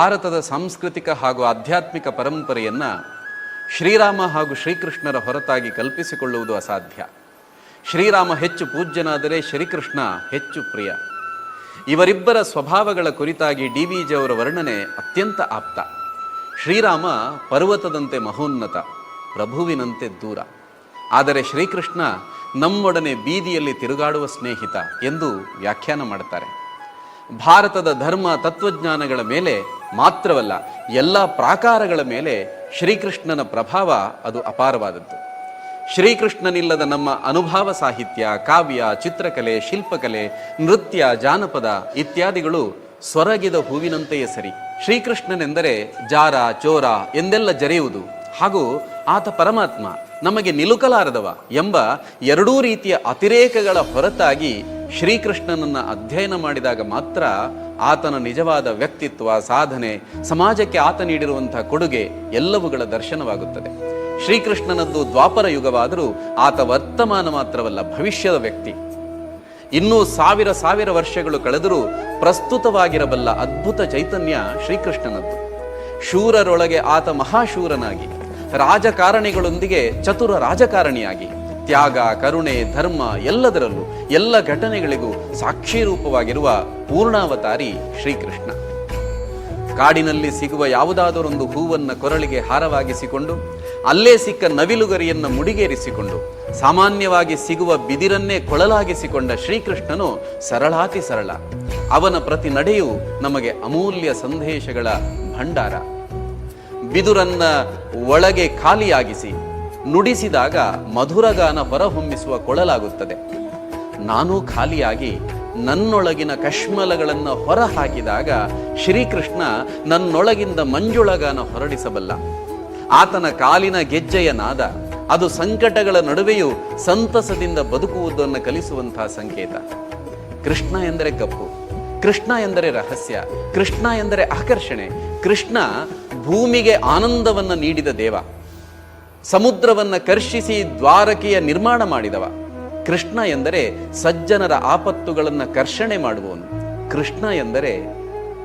ಭಾರತದ ಸಾಂಸ್ಕೃತಿಕ ಹಾಗೂ ಆಧ್ಯಾತ್ಮಿಕ ಪರಂಪರೆಯನ್ನ ಶ್ರೀರಾಮ ಹಾಗೂ ಶ್ರೀಕೃಷ್ಣರ ಹೊರತಾಗಿ ಕಲ್ಪಿಸಿಕೊಳ್ಳುವುದು ಅಸಾಧ್ಯ. ಶ್ರೀರಾಮ ಹೆಚ್ಚು ಪೂಜ್ಯನಾದರೆ ಶ್ರೀಕೃಷ್ಣ ಹೆಚ್ಚು ಪ್ರಿಯ. ಇವರಿಬ್ಬರ ಸ್ವಭಾವಗಳ ಕುರಿತಾಗಿ ಡಿ ವಿ ಜಿ ಅವರ ವರ್ಣನೆ ಅತ್ಯಂತ ಆಪ್ತ. ಶ್ರೀರಾಮ ಪರ್ವತದಂತೆ ಮಹೋನ್ನತ, ಪ್ರಭುವಿನಂತೆ ದೂರ. ಆದರೆ ಶ್ರೀಕೃಷ್ಣ ನಮ್ಮೊಡನೆ ಬೀದಿಯಲ್ಲಿ ತಿರುಗಾಡುವ ಸ್ನೇಹಿತ ಎಂದು ವ್ಯಾಖ್ಯಾನ ಮಾಡುತ್ತಾರೆ. ಭಾರತದ ಧರ್ಮ ತತ್ವಜ್ಞಾನಗಳ ಮೇಲೆ ಮಾತ್ರವಲ್ಲ, ಎಲ್ಲ ಪ್ರಾಕಾರಗಳ ಮೇಲೆ ಶ್ರೀಕೃಷ್ಣನ ಪ್ರಭಾವ ಅದು ಅಪಾರವಾದದ್ದು. ಶ್ರೀಕೃಷ್ಣನಿಲ್ಲದ ನಮ್ಮ ಅನುಭಾವ ಸಾಹಿತ್ಯ, ಕಾವ್ಯ, ಚಿತ್ರಕಲೆ, ಶಿಲ್ಪಕಲೆ, ನೃತ್ಯ, ಜಾನಪದ ಇತ್ಯಾದಿಗಳು ಸ್ವರಗಿದ ಹೂವಿನಂತೆಯೇ ಸರಿ. ಶ್ರೀಕೃಷ್ಣನೆಂದರೆ ಜಾರ, ಚೋರ ಎಂದೆಲ್ಲ ಜರೆಯುವುದು. ಹಾಗೂ ಆತ ಪರಮಾತ್ಮ ನಮಗೆ ನಿಲುಕಲಾರದವ ಎಂಬ ಎರಡೂ ರೀತಿಯ ಅತಿರೇಕಗಳ ಹೊರತಾಗಿ ಶ್ರೀಕೃಷ್ಣನನ್ನು ಅಧ್ಯಯನ ಮಾಡಿದಾಗ ಮಾತ್ರ ಆತನ ನಿಜವಾದ ವ್ಯಕ್ತಿತ್ವ, ಸಾಧನೆ, ಸಮಾಜಕ್ಕೆ ಆತ ನೀಡಿರುವಂತಹ ಕೊಡುಗೆ ಎಲ್ಲವುಗಳ ದರ್ಶನವಾಗುತ್ತದೆ. ಶ್ರೀಕೃಷ್ಣನದ್ದು ದ್ವಾಪರ ಯುಗವಾದರೂ ಆತ ವರ್ತಮಾನ ಮಾತ್ರವಲ್ಲ, ಭವಿಷ್ಯದ ವ್ಯಕ್ತಿ. ಇನ್ನೂ ಸಾವಿರ ಸಾವಿರ ವರ್ಷಗಳು ಕಳೆದರೂ ಪ್ರಸ್ತುತವಾಗಿರಬಲ್ಲ ಅದ್ಭುತ ಚೈತನ್ಯ ಶ್ರೀಕೃಷ್ಣನದ್ದು. ಶೂರರೊಳಗೆ ಆತ ಮಹಾಶೂರನಾಗಿ, ರಾಜಕಾರಣಿಗಳೊಂದಿಗೆ ಚತುರ ರಾಜಕಾರಣಿಯಾಗಿ ತ್ಯಾಗ, ಕರುಣೆ, ಧರ್ಮ ಎಲ್ಲದರಲ್ಲೂ ಎಲ್ಲ ಘಟನೆಗಳಿಗೂ ಸಾಕ್ಷಿ ರೂಪವಾಗಿರುವ ಪೂರ್ಣಾವತಾರಿ ಶ್ರೀಕೃಷ್ಣ. ಕಾಡಿನಲ್ಲಿ ಸಿಗುವ ಯಾವುದಾದರೊಂದು ಹೂವನ್ನು ಕೊರಳಿಗೆ ಹಾರವಾಗಿಸಿಕೊಂಡು, ಅಲ್ಲೇ ಸಿಕ್ಕ ನವಿಲುಗರಿಯನ್ನು ಮುಡಿಗೇರಿಸಿಕೊಂಡು, ಸಾಮಾನ್ಯವಾಗಿ ಸಿಗುವ ಬಿದಿರನ್ನೇ ಕೊಳಲಾಗಿಸಿಕೊಂಡ ಶ್ರೀಕೃಷ್ಣನು ಸರಳಾತಿ ಸರಳ. ಅವನ ಪ್ರತಿ ನಡೆಯು ನಮಗೆ ಅಮೂಲ್ಯ ಸಂದೇಶಗಳ ಭಂಡಾರ. ಬಿದುರನ್ನ ಒಳಗೆ ಖಾಲಿಯಾಗಿಸಿ ನುಡಿಸಿದಾಗ ಮಧುರಗಾನ ಹೊರಹೊಮ್ಮಿಸುವ ಕೊಳಲಾಗುತ್ತದೆ. ನಾನೂ ಖಾಲಿಯಾಗಿ ನನ್ನೊಳಗಿನ ಕಶ್ಮಲಗಳನ್ನು ಹೊರ ಹಾಕಿದಾಗ ಶ್ರೀಕೃಷ್ಣ ನನ್ನೊಳಗಿಂದ ಮಂಜುಳಗಾನ ಹೊರಡಿಸಬಲ್ಲ. ಆತನ ಕಾಲಿನ ಗೆಜ್ಜೆಯ ನಾದ ಅದು ಸಂಕಟಗಳ ನಡುವೆಯೂ ಸಂತಸದಿಂದ ಬದುಕುವುದನ್ನು ಕಲಿಸುವಂತಹ ಸಂಕೇತ. ಕೃಷ್ಣ ಎಂದರೆ ಕಪ್ಪು ಕೃಷ್ಣ ಎಂದರೆ ರಹಸ್ಯ, ಕೃಷ್ಣ ಎಂದರೆ ಆಕರ್ಷಣೆ, ಕೃಷ್ಣ ಭೂಮಿಗೆ ಆನಂದವನ್ನು ನೀಡಿದ ದೇವ. ಸಮುದ್ರವನ್ನ ಕರ್ಷಿಸಿ ದ್ವಾರಕೆಯ ನಿರ್ಮಾಣ ಮಾಡಿದವ. ಕೃಷ್ಣ ಎಂದರೆ ಸಜ್ಜನರ ಆಪತ್ತುಗಳನ್ನು ಕರ್ಷಣೆ ಮಾಡುವವನು. ಕೃಷ್ಣ ಎಂದರೆ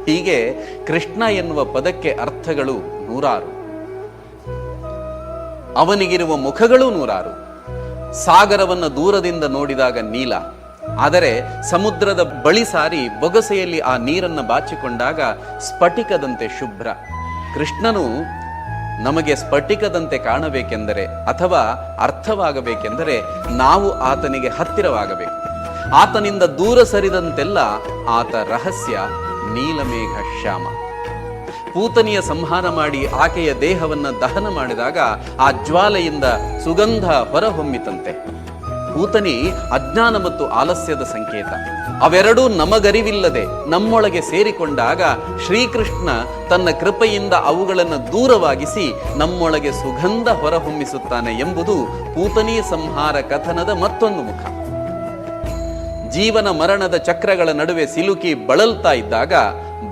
ಹೀಗೆ ಕೃಷ್ಣ ಎನ್ನುವ ಪದಕ್ಕೆ ಅರ್ಥಗಳು ನೂರಾರು. ಅವನಿಗಿರುವ ಮುಖಗಳು ನೂರಾರು. ಸಾಗರವನ್ನು ದೂರದಿಂದ ನೋಡಿದಾಗ ನೀಲ. ಆದರೆ ಸಮುದ್ರದ ಬಳಿ ಸಾರಿ ಬೊಗಸೆಯಲ್ಲಿ ಆ ನೀರನ್ನು ಬಾಚಿಕೊಂಡಾಗ ಸ್ಫಟಿಕದಂತೆ ಶುಭ್ರ. ಕೃಷ್ಣನು ನಮಗೆ ಸ್ಫಟಿಕದಂತೆ ಕಾಣಬೇಕೆಂದರೆ ಅಥವಾ ಅರ್ಥವಾಗಬೇಕೆಂದರೆ ನಾವು ಆತನಿಗೆ ಹತ್ತಿರವಾಗಬೇಕು. ಆತನಿಂದ ದೂರ ಸರಿದಂತೆಲ್ಲ ಆತ ರಹಸ್ಯ, ನೀಲಮೇಘ, ಶ್ಯಾಮ. ಪೂತನಿಯ ಸಂಹಾರ ಮಾಡಿ ಆಕೆಯ ದೇಹವನ್ನು ದಹನ ಮಾಡಿದಾಗ ಆ ಜ್ವಾಲೆಯಿಂದ ಸುಗಂಧ ಹೊರಹೊಮ್ಮಿತಂತೆ. ಪೂತನಿ ಅಜ್ಞಾನ ಮತ್ತು ಆಲಸ್ಯದ ಸಂಕೇತ. ಅವೆರಡೂ ನಮಗರಿವಿಲ್ಲದೆ ನಮ್ಮೊಳಗೆ ಸೇರಿಕೊಂಡಾಗ ಶ್ರೀಕೃಷ್ಣ ತನ್ನ ಕೃಪೆಯಿಂದ ಅವುಗಳನ್ನು ದೂರವಾಗಿಸಿ ನಮ್ಮೊಳಗೆ ಸುಗಂಧ ಹೊರಹೊಮ್ಮಿಸುತ್ತಾನೆ ಎಂಬುದು ಪೂತನಿ ಸಂಹಾರ ಕಥನದ ಮತ್ತೊಂದು ಮುಖ. ಜೀವನ ಮರಣದ ಚಕ್ರಗಳ ನಡುವೆ ಸಿಲುಕಿ ಬಳಲ್ತಾ ಇದ್ದಾಗ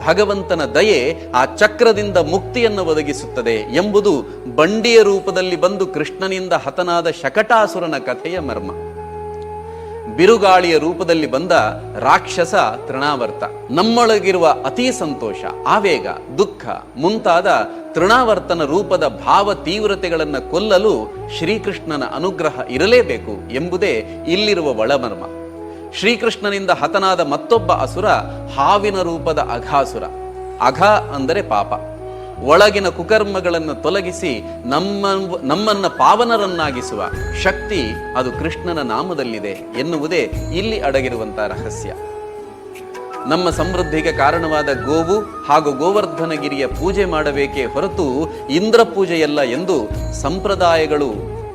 ಭಗವಂತನ ದಯೆ ಆ ಚಕ್ರದಿಂದ ಮುಕ್ತಿಯನ್ನು ಒದಗಿಸುತ್ತದೆ ಎಂಬುದು ಬಂಡಿಯ ರೂಪದಲ್ಲಿ ಬಂದು ಕೃಷ್ಣನಿಂದ ಹತನಾದ ಶಕಟಾಸುರನ ಕಥೆಯ ಮರ್ಮ. ಬಿರುಗಾಳಿಯ ರೂಪದಲ್ಲಿ ಬಂದ ರಾಕ್ಷಸ ತೃಣಾವರ್ತ. ನಮ್ಮೊಳಗಿರುವ ಅತಿ ಸಂತೋಷ, ಆವೇಗ, ದುಃಖ ಮುಂತಾದ ತೃಣಾವರ್ತನ ರೂಪದ ಭಾವ ತೀವ್ರತೆಗಳನ್ನು ಕೊಲ್ಲಲು ಶ್ರೀಕೃಷ್ಣನ ಅನುಗ್ರಹ ಇರಲೇಬೇಕು ಎಂಬುದೇ ಇಲ್ಲಿರುವ ಒಳಮರ್ಮ. ಶ್ರೀಕೃಷ್ಣನಿಂದ ಹತನಾದ ಮತ್ತೊಬ್ಬ ಅಸುರ ಹಾವಿನ ರೂಪದ ಅಘಾಸುರ. ಅಘ ಅಂದರೆ ಪಾಪ. ಒಳಗಿನ ಕುಕರ್ಮಗಳನ್ನು ತೊಲಗಿಸಿ ನಮ್ಮ, ನಮ್ಮನ್ನ ಪಾವನರನ್ನಾಗಿಸುವ ಶಕ್ತಿ ಅದು ಕೃಷ್ಣನ ನಾಮದಲ್ಲಿದೆ ಎನ್ನುವುದೇ ಇಲ್ಲಿ ಅಡಗಿರುವಂತಹ ರಹಸ್ಯ. ನಮ್ಮ ಸಮೃದ್ಧಿಗೆ ಕಾರಣವಾದ ಗೋವು ಹಾಗೂ ಗೋವರ್ಧನಗಿರಿಯ ಪೂಜೆ ಮಾಡಬೇಕೇ ಹೊರತು ಇಂದ್ರ ಪೂಜೆಯಲ್ಲ ಎಂದು ಸಂಪ್ರದಾಯಗಳು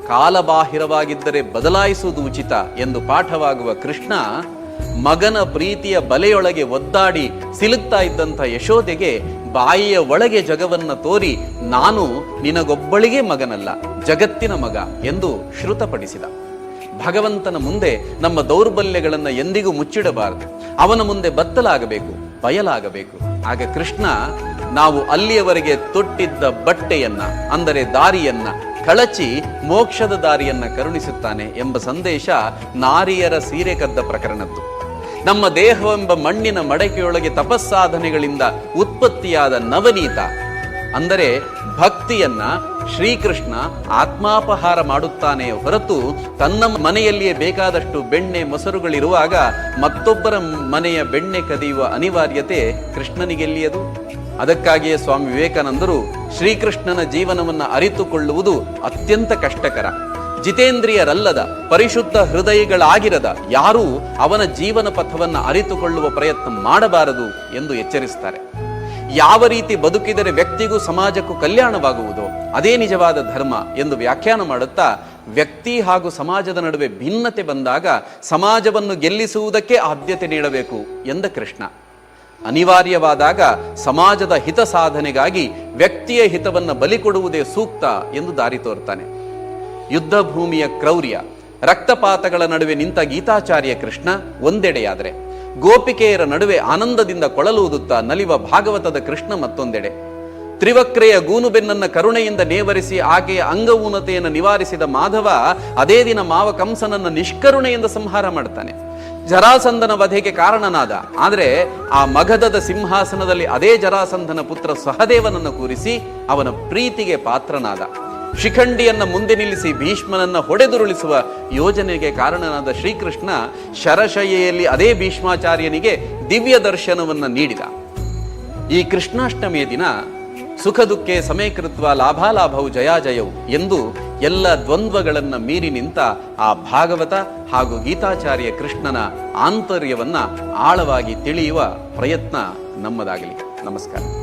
ಕಾಲಬಾಹಿರವಾಗಿದ್ದರೆ ಬದಲಾಯಿಸುವುದು ಉಚಿತ ಎಂದು ಪಾಠವಾಗುವ ಕೃಷ್ಣ ಮಗನ ಪ್ರೀತಿಯ ಬಲೆಯೊಳಗೆ ಒದ್ದಾಡಿ ಸಿಲುಕ್ತಾ ಇದ್ದಂಥ ಯಶೋದೆಗೆ ಬಾಯಿಯ ಒಳಗೆ ಜಗವನ್ನ ತೋರಿ ನಾನು ನಿನಗೊಬ್ಬಳಿಗೆ ಮಗನಲ್ಲ, ಜಗತ್ತಿನ ಮಗ ಎಂದು ಶ್ರುತಪಡಿಸಿದ. ಭಗವಂತನ ಮುಂದೆ ನಮ್ಮ ದೌರ್ಬಲ್ಯಗಳನ್ನು ಎಂದಿಗೂ ಮುಚ್ಚಿಡಬಾರದು. ಅವನ ಮುಂದೆ ಬತ್ತಲಾಗಬೇಕು, ಬಯಲಾಗಬೇಕು. ಆಗ ಕೃಷ್ಣ, ನಾವು ಅಲ್ಲಿಯವರೆಗೆ ತೊಟ್ಟಿದ್ದ ಬಟ್ಟೆಯನ್ನ, ಅಂದರೆ ದಾರಿಯನ್ನ, ಕಳಚಿ ಮೋಕ್ಷದ ದಾರಿಯನ್ನ ಕರುಣಿಸುತ್ತಾನೆ ಎಂಬ ಸಂದೇಶ ನಾರಿಯರ ಸೀರೆ ಕದ್ದ ಪ್ರಕರಣದ್ದು. ನಮ್ಮ ದೇಹವೆಂಬ ಮಣ್ಣಿನ ಮಡಕೆಯೊಳಗೆ ತಪಸ್ಸಾಧನೆಗಳಿಂದ ಉತ್ಪತ್ತಿಯಾದ ನವನೀತ. ಅಂದರೆ ಭಕ್ತಿಯನ್ನ ಶ್ರೀಕೃಷ್ಣ ಆತ್ಮಾಪಹಾರ ಮಾಡುತ್ತಾನೆ ಹೊರತು ತನ್ನ ಮನೆಯಲ್ಲಿಯೇ ಬೇಕಾದಷ್ಟು ಬೆಣ್ಣೆ ಮೊಸರುಗಳಿರುವಾಗ ಮತ್ತೊಬ್ಬರ ಮನೆಯ ಬೆಣ್ಣೆ ಕದಿಯುವ ಅನಿವಾರ್ಯತೆ ಕೃಷ್ಣನಿಗೆಲ್ಲಿಯದು? ಅದಕ್ಕಾಗಿಯೇ ಸ್ವಾಮಿ ವಿವೇಕಾನಂದರು ಶ್ರೀಕೃಷ್ಣನ ಜೀವನವನ್ನು ಅರಿತುಕೊಳ್ಳುವುದು ಅತ್ಯಂತ ಕಷ್ಟಕರ. ಜಿತೇಂದ್ರಿಯರಲ್ಲದ ಪರಿಶುದ್ಧ ಹೃದಯಗಳಾಗಿರದ ಯಾರೂ ಅವನ ಜೀವನ ಪಥವನ್ನು ಅರಿತುಕೊಳ್ಳುವ ಪ್ರಯತ್ನ ಮಾಡಬಾರದು ಎಂದು ಎಚ್ಚರಿಸ್ತಾರೆ ಯಾವ ರೀತಿ ಬದುಕಿದರೆ ವ್ಯಕ್ತಿಗೂ ಸಮಾಜಕ್ಕೂ ಕಲ್ಯಾಣವಾಗುವುದು ಅದೇ ನಿಜವಾದ ಧರ್ಮ ಎಂದು ವ್ಯಾಖ್ಯಾನ ಮಾಡುತ್ತಾ, ವ್ಯಕ್ತಿ ಹಾಗೂ ಸಮಾಜದ ನಡುವೆ ಭಿನ್ನತೆ ಬಂದಾಗ ಸಮಾಜವನ್ನು ಗೆಲ್ಲಿಸುವುದಕ್ಕೆ ಆದ್ಯತೆ ನೀಡಬೇಕು ಎಂದ ಕೃಷ್ಣ. ಅನಿವಾರ್ಯವಾದಾಗ ಸಮಾಜದ ಹಿತ ಸಾಧನೆಗಾಗಿ ವ್ಯಕ್ತಿಯ ಹಿತವನ್ನು ಬಲಿ ಕೊಡುವುದೇ ಸೂಕ್ತ ಎಂದು ದಾರಿ ತೋರ್ತಾನೆ ಯುದ್ಧ ಭೂಮಿಯ ಕ್ರೌರ್ಯ, ರಕ್ತಪಾತಗಳ ನಡುವೆ ನಿಂತ ಗೀತಾಚಾರ್ಯ ಕೃಷ್ಣ ಒಂದೆಡೆಯಾದರೆ, ಗೋಪಿಕೆಯರ ನಡುವೆ ಆನಂದದಿಂದ ಕೊಳಲೂದುತ್ತಾ ನಲಿವ ಭಾಗವತದ ಕೃಷ್ಣ ಮತ್ತೊಂದೆಡೆ. ತ್ರಿವಕ್ರೆಯ ಗೂನುಬೆನ್ನನ್ನ ಕರುಣೆಯಿಂದ ನೇವರಿಸಿ ಆಕೆಯ ಅಂಗವೂನತೆಯನ್ನು ನಿವಾರಿಸಿದ ಮಾಧವ ಅದೇ ದಿನ ಮಾವ ಕಂಸನನ್ನ ನಿಷ್ಕರುಣೆಯಿಂದ ಸಂಹಾರ ಮಾಡ್ತಾನೆ. ಜರಾಸಂಧನ ವಧೆಗೆ ಕಾರಣನಾದ, ಆದರೆ ಆ ಮಗಧದ ಸಿಂಹಾಸನದಲ್ಲಿ ಅದೇ ಜರಾಸಂಧನ ಪುತ್ರ ಸಹದೇವನನ್ನು ಕೂರಿಸಿ ಅವನ ಪ್ರೀತಿಗೆ ಪಾತ್ರನಾದ. ಶಿಖಂಡಿಯನ್ನ ಮುಂದೆ ನಿಲ್ಲಿಸಿ ಭೀಷ್ಮನನ್ನ ಹೊಡೆದುರುಳಿಸುವ ಯೋಜನೆಗೆ ಕಾರಣನಾದ ಶ್ರೀಕೃಷ್ಣ ಶರಶಯ್ಯೆಯಲ್ಲಿ ಅದೇ ಭೀಷ್ಮಾಚಾರ್ಯನಿಗೆ ದಿವ್ಯ ದರ್ಶನವನ್ನ ನೀಡಿದ. ಈ ಕೃಷ್ಣಾಷ್ಟಮಿಯ ದಿನ ಸುಖ ದುಃಖೆ ಸಮೇಕೃತ್ವ ಲಾಭಾಲಾಭವು ಜಯಾಜಯವು ಎಂದು ಎಲ್ಲ ದ್ವಂದ್ವಗಳನ್ನ ಮೀರಿ ನಿಂತ ಆ ಭಾಗವತ ಹಾಗೂ ಗೀತಾಚಾರ್ಯ ಕೃಷ್ಣನ ಆಂತರ್ಯವನ್ನ ಆಳವಾಗಿ ತಿಳಿಯುವ ಪ್ರಯತ್ನ ನಮ್ಮದಾಗಲಿ. ನಮಸ್ಕಾರ.